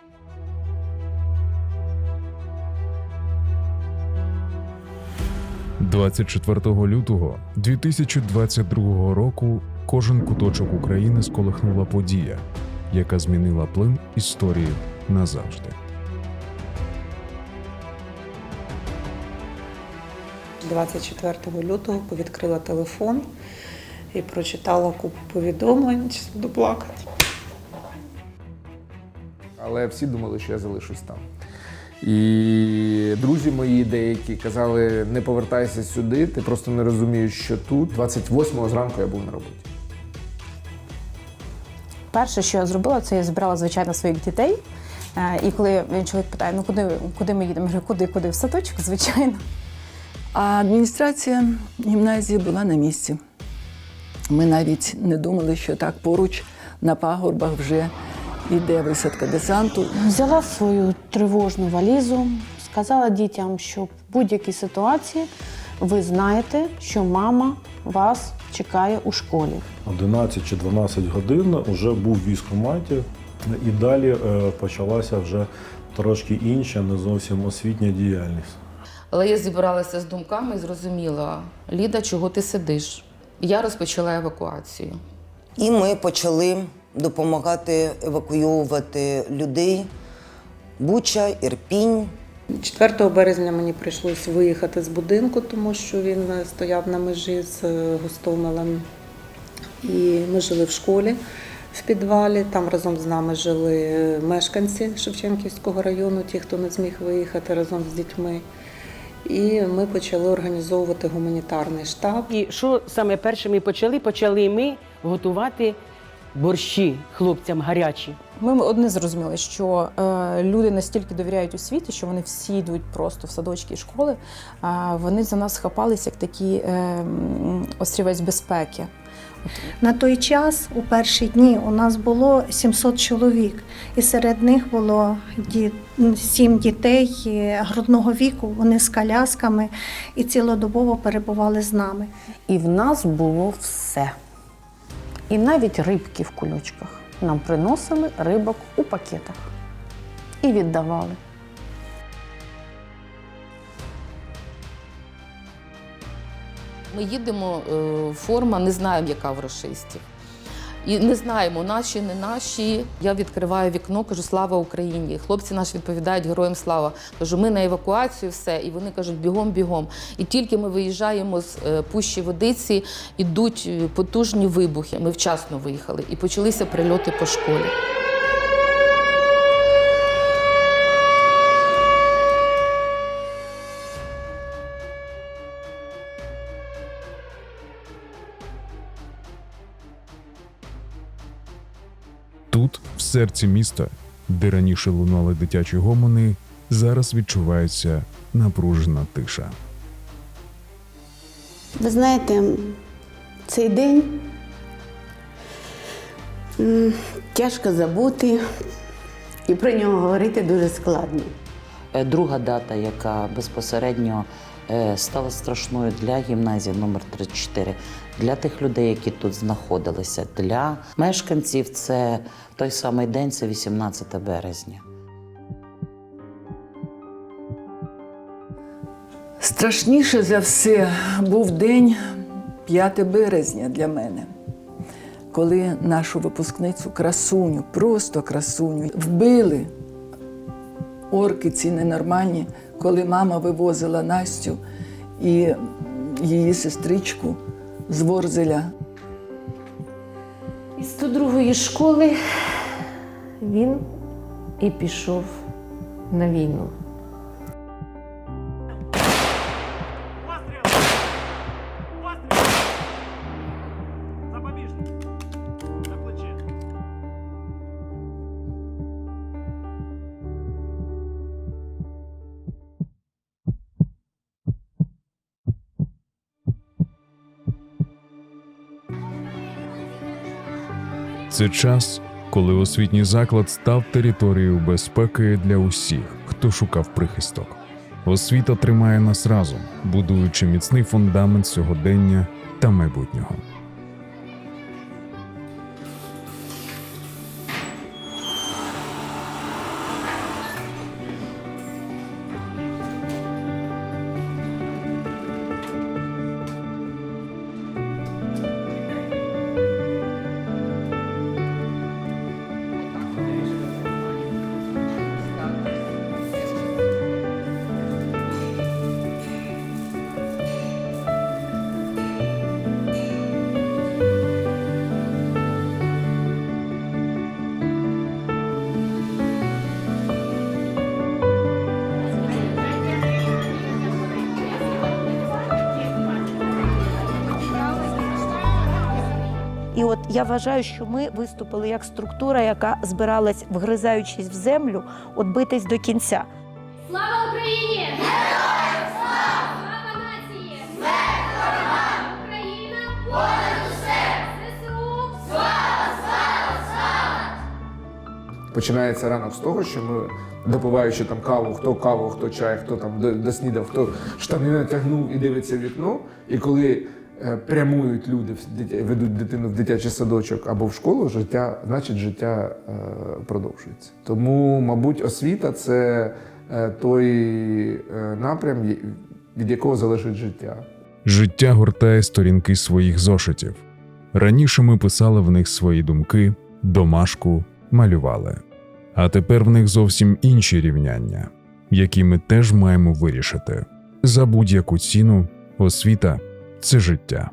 – 24 лютого 2022 року кожен куточок України сколихнула подія, яка змінила плин історії назавжди. 24 лютого повідкрила телефон і прочитала купу повідомлень. Буду плакати. Але всі думали, що я залишусь там. І друзі мої деякі казали: не повертайся сюди, ти просто не розумієш, що тут. 28-го зранку я був на роботі. Перше, що я зробила, це я зібрала звичайно своїх дітей. Е, І коли він чоловік питає, ну куди, куди ми їдемо? Я говорю, куди, куди? В садочок, звичайно. А адміністрація гімназії була на місці. Ми навіть не думали, що так поруч на пагорбах вже йде висадка десанту. Взяла свою тривожну валізу, сказала дітям, що в будь-якій ситуації ви знаєте, що мама вас чекає у школі. 11 чи 12 годин вже був в військкоматі, і далі е, почалася вже трошки інша, не зовсім освітня діяльність. Але я зібралася з думками і зрозуміла, Ліда, чого ти сидиш? Я розпочала евакуацію. І ми почали допомагати евакуювати людей. Буча, Ірпінь. 4 березня мені прийшлось виїхати з будинку, тому що він е, стояв на межі з е, Гостомелем. І ми жили в школі в підвалі. Там разом з нами жили е, мешканці Шевченківського району, ті, хто не зміг виїхати разом з дітьми. І ми почали організовувати гуманітарний штаб. І що саме перше ми почали? Почали ми готувати борщі хлопцям гарячі. Ми одне зрозуміли, що е, люди настільки довіряють освіті, що вони всі йдуть просто в садочки і школи. А вони за нас хапались як такий е, острівець безпеки. На той час, у перші дні, у нас було 700 чоловік, і серед них було сім дітей е, грудного віку. Вони з колясками і цілодобово перебували з нами. І в нас було все. І навіть рибки в кульочках. Нам приносили рибок у пакетах і віддавали. Ми їдемо, е, форма, не знаємо, яка в рашистів. І не знаємо, наші, не наші. Я відкриваю вікно, кажу слава Україні. Хлопці наші відповідають героям слава. Кажу, ми на евакуацію, все. І вони кажуть, бігом, бігом. І тільки ми виїжджаємо з е, пущі водиці, ідуть е, потужні вибухи. Ми вчасно виїхали і почалися прильоти по школі. Тут, в серці міста, де раніше лунали дитячі гомони, зараз відчувається напружена тиша. Ви знаєте, цей день тяжко забути, і про нього говорити дуже складно. Е, Друга дата, яка безпосередньо е, стала страшною для гімназії номер 34 для тих людей, які тут знаходилися, для мешканців це той самий день, це 18 березня. Страшніше за все був день 5 березня для мене, коли нашу випускницю красуню, просто красуню, вбили орки ці ненормальні, коли мама вивозила Настю і її сестричку з Ворзеля. Із 102-ї школи він і пішов на війну. Це час, коли освітній заклад став територією безпеки для усіх, хто шукав прихисток. Освіта тримає нас разом, будуючи міцний фундамент сьогодення та майбутнього. Я вважаю, що ми виступили як структура, яка збиралась, вгризаючись в землю, от битись до кінця. Слава Україні! Героям слава! Слава нації! Смерть ворогам! Україна! Понад усе! ЗСУ! Слава! Слава! Слава! Починається ранок з того, що ми, допиваючи там каву, хто каву, хто чай, хто там доснідав, хто штани натягнув і дивиться в вікно. І коли прямують люди, ведуть дитину в дитячий садочок або в школу, життя, значить життя е, продовжується. Тому, мабуть, освіта це е, той е, напрям, від якого залежить життя. Життя гортає сторінки своїх зошитів. Раніше ми писали в них свої думки, домашку, малювали. А тепер в них зовсім інші рівняння, які ми теж маємо вирішити. За будь-яку ціну освіта це життя.